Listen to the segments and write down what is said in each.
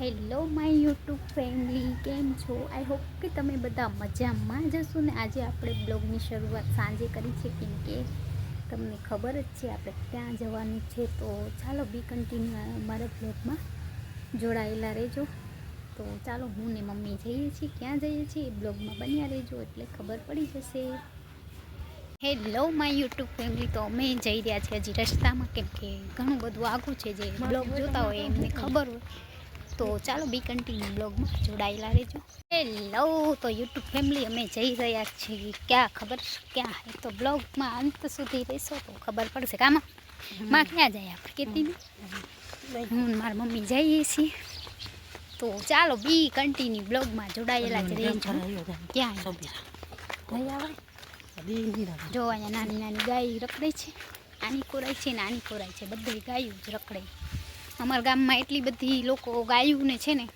Hello my YouTube family, કેમ છો? I hope કે તમે બધા મજામાં જશો ને આજે આપણે બ્લોગની શરૂઆત સાંજે કરી છે, કેમ કે તમને ખબર જ છે આપણે ક્યાં જવાનું છે, તો ચાલો બી કન્ટિન્યુ અમારા બ્લોગમાં જોડાયેલા રહેજો. તો ચાલો હું ને મમ્મી જઈએ છીએ, ક્યાં જઈએ છીએ? એ બ્લોગમાં બન્યા રહેજો, એટલે ખબર પડી જશે. હેલો માય યુટ્યુબ ફેમિલી, તો અમે જઈ રહ્યા છીએ હજી રસ્તામાં, કેમ કે ઘણું બધું આઘું છે, જે બ્લોગ જોતા હોય એમને ખબર હોય. તો ચાલો બી કન્ટિન્યુ બ્લોગમાં જોડાયેલા રહેજો. હેલો તો યુટ્યુબ ફેમિલી અમે જઈ રહ્યા છીએ. ક્યાં ખબર ક્યાં? તો બ્લોગમાં અંત સુધી રહેશો તો ખબર પડશે. કામાં? માં ક્યાં જાય આપણે કેટલી હું મારી મમ્મી જઈએ છીએ. તો ચાલો બી કન્ટિન્યુ બ્લોગમાં જોડાયેલા જ રહેજો. ક્યાં? નહીં આવે? જો અહીંયા નાની નાની ગાય રખડે છે. આની કોરાય છે ને આની કોરાય છે. બધી ગાયું જ રખડે. અમારા ગામમાં એટલી બધી લોકો ગાયુંને છે ને,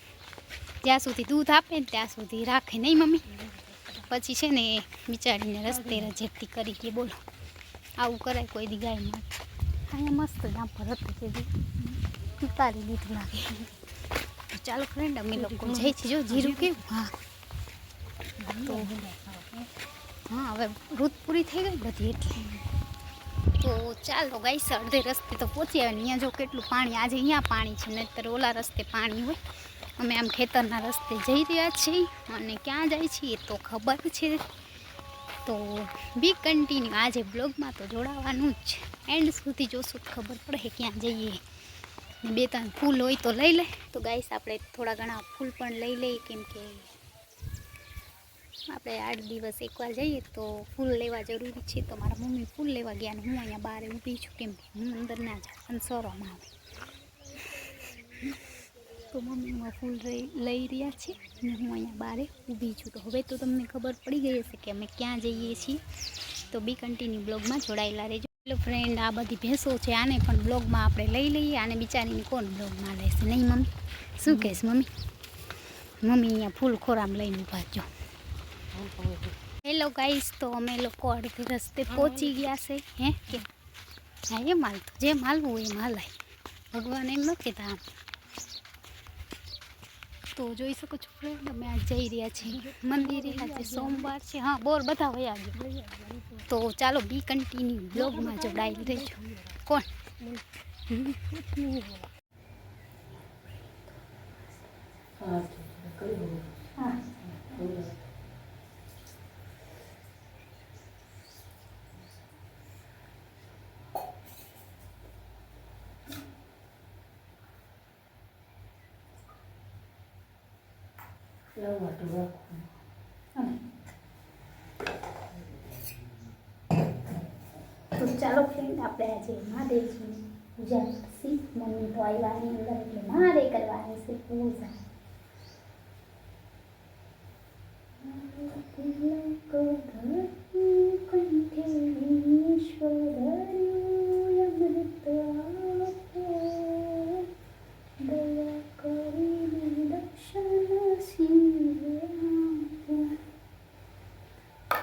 જ્યાં સુધી દૂધ આપે ને ત્યાં સુધી રાખે નહીં મમ્મી. પછી છે ને બિચારીને રસ્તે રજેતી કરી કે બોલો, આવું કરાય કોઈ દી ગાય માટે અહીંયા મસ્ત ગામ પર હતું તે ઉતારી દીધું લાગે. ચાલો ફ્રેન્ડ અમે લોકો જઈ છીએ જો, જીરું કેવું? હા. તો હા, હવે રૂત પૂરી થઈ ગઈ બધી એટલે. તો ચાલો ગાઈસ, અડધે રસ્તે તો પહોંચી આવે અહીંયા જો કેટલું પાણી, આજે અહીંયા પાણી છે, નહીતર ઓલા રસ્તે પાણી હોય. અમે આમ ખેતરના રસ્તે જઈ રહ્યા છીએ અને ક્યાં જાય છીએ તો ખબર છે. તો બી કન્ટિન્યુ આજે બ્લોગમાં તો જોડાવાનું જ એન્ડ સુધી જોશું ખબર પડે ક્યાં જઈએ. બે ત્રણ ફૂલ હોય તો લઈ લે. તો ગાઈસ, આપણે થોડા ઘણા ફૂલ પણ લઈ લઈએ, કેમ કે આપણે આઠ દિવસ એકવાર જઈએ તો ફૂલ લેવા જરૂરી છે. તો મારા મમ્મી ફૂલ લેવા ગયા ને હું અહીંયા બહાર ઊભી છું કેમ હું અંદર ના જાઉં સરોમાં આવે. તો મમ્મી હું ફૂલ લઈ રહ્યા છે અને હું અહીંયા બહાર ઊભી છું. તો હવે તો તમને ખબર પડી ગઈ હશે કે અમે ક્યાં જઈએ છીએ. તો બી કન્ટિન્યુ બ્લોગમાં જોડાયેલા રહેજો. હેલો ફ્રેન્ડ આ બધી ભેંસો છે, આને પણ બ્લોગમાં આપણે લઈ લઈએ. આને બિચારીને કોણ બ્લોગમાં લેશે? નહીં મમ્મી? શું કહેશ મમ્મી? મમ્મી અહીંયા ફૂલ ખોરામ લઈને ઊભા જો. હેલો ગાઈસ તો અમે લોકો અડધે રસ્તે પહોંચી ગયા છે હે કે હા એ માલ તો જે માલવું હોય એ માલાય ભગવાન એમ નથી કહેતા આમ તો જોઈ શકો છો ફ્રેન્ડ અમે આજ જઈ રહ્યા છીએ મંદિરે આજે સોમવાર છે હા બોર બધા વયા ગયા તો ચાલો બી કન્ટિન્યુ બ્લોગમાં જોડાઈ રહેજો કોણ હા તો ચાલો ફ્રેન્ડ, આપણે આજે મહાદેવજીની પૂજા કરશી. મમ્મી તો આવ્યાની અંદર એટલે મહાદેવ કરવાની છે પૂજા.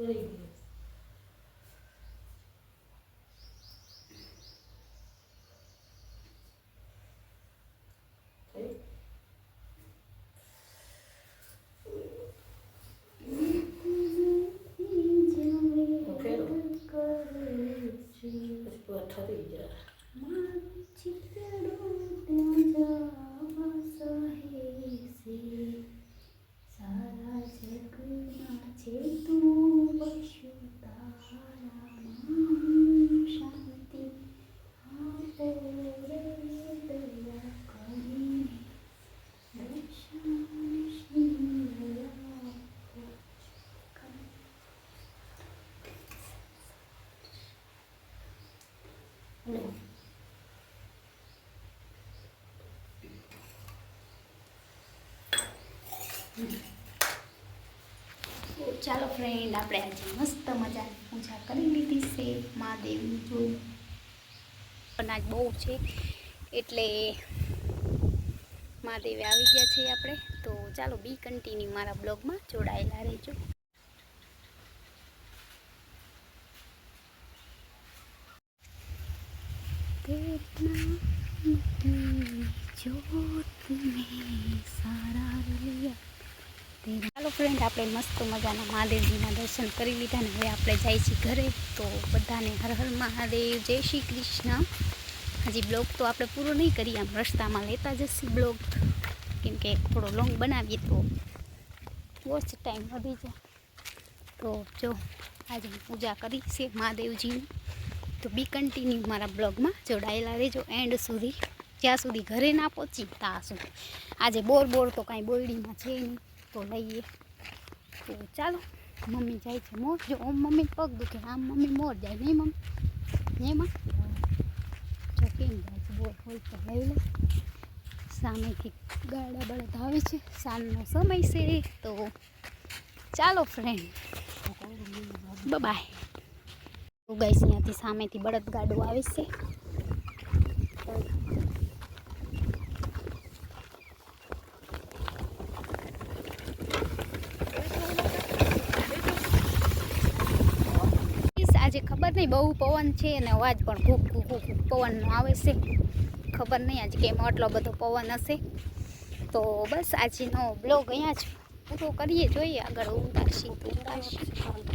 વળી ગયું થઈ તો ફેરો પછી પૂરા ઠરી જાય સારા જગમાં છે તું પશુ તારામાં શાંતિ આપો રે દયા કરીને દર્શન શ્રી આપો. લો. તો ચાલો ફ્રેન્ડ આપણે આજે મસ્ત મજા પૂજા કરી લીધી છે, મહાદેવની પણ આજ બહુ છે, એટલે મહાદેવે આવી ગયા છે આપણે. તો ચાલો બી કન્ટિન્યુ મારા બ્લોગમાં જોડાયેલા રહેજો. ચાલો ફ્રેન્ડ આપણે મસ્ત મજાના મહાદેવજીના દર્શન કરી લીધા ને હવે આપણે જાય છીએ ઘરે. તો બધાને હર હર મહાદેવ, જય શ્રી કૃષ્ણ. હજી બ્લોગ તો આપણે પૂરો નહીં કરીએ આમ રસ્તામાં લેતા જશે બ્લોગ. કેમ કે થોડો લોંગ બનાવીએ તો વોચ ટાઈમ વધી જાય. તો જો, આજે પૂજા કરી છે મહાદેવજીની. તો બી કન્ટિન્યુ મારા બ્લોગમાં. જોડાયેલા રહેજો. એન્ડ સુધી. જ્યાં સુધી ઘરે ના પહોંચી, ત્યાં સુધી. આજે બોર બોર તો કાંઈ બોરડીમાં છે નહીં. તો લઈએ. તો ચાલો. મમ્મી જાય છે મોર. જો ઓમ મમ્મી પગ દુખે. આમ મમ્મી મોર જાય. નહીં મમ્મી? એમાં જો કેમ જાય છે બોર? હોય તો લઈ સામેથી ગાડા બળદ આવે છે. સાંજનો સમય છે. તો ચાલો ફ્રેન્ડ બાય ગાઈસ અહીંયાથી સામેથી બળદ ગાડું આવે છે. આજે ખબર નહીં, બહુ પવન છે અને અવાજ પણ ખૂબ ખૂબ ખૂબ પવનનો આવે છે. ખબર નહીં આજે કેમ આટલો બધો પવન હશે. તો બસ આજનો બ્લોગ અહીંયા જ પૂરો કરીએ. જોઈએ આગળ ઉતારશી ઉતારશી